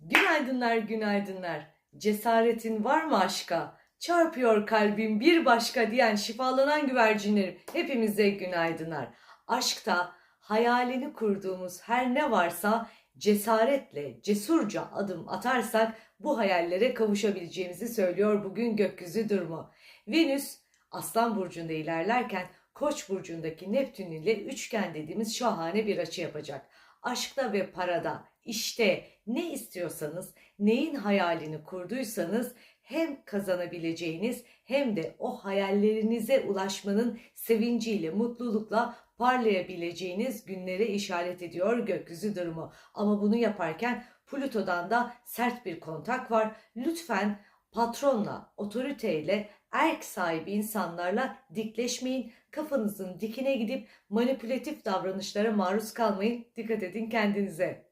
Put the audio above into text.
Günaydınlar, günaydınlar. Cesaretin var mı aşka? Çarpıyor kalbim bir başka diyen şifalanan güvercinlerim. Hepimize günaydınlar. Aşkta hayalini kurduğumuz her ne varsa cesaretle, cesurca adım atarsak bu hayallere kavuşabileceğimizi söylüyor bugün gökyüzü durumu. Venüs Aslan burcunda ilerlerken Koç burcundaki Neptün ile üçgen dediğimiz şahane bir açı yapacak. Aşkta ve parada, işte ne istiyorsanız, neyin hayalini kurduysanız hem kazanabileceğiniz hem de o hayallerinize ulaşmanın sevinciyle, mutlulukla parlayabileceğiniz günlere işaret ediyor gökyüzü durumu. Ama bunu yaparken Plüto'dan da sert bir kontak var. Lütfen patronla, otoriteyle, erk sahibi insanlarla dikleşmeyin. Kafanızın dikine gidip manipülatif davranışlara maruz kalmayın. Dikkat edin kendinize.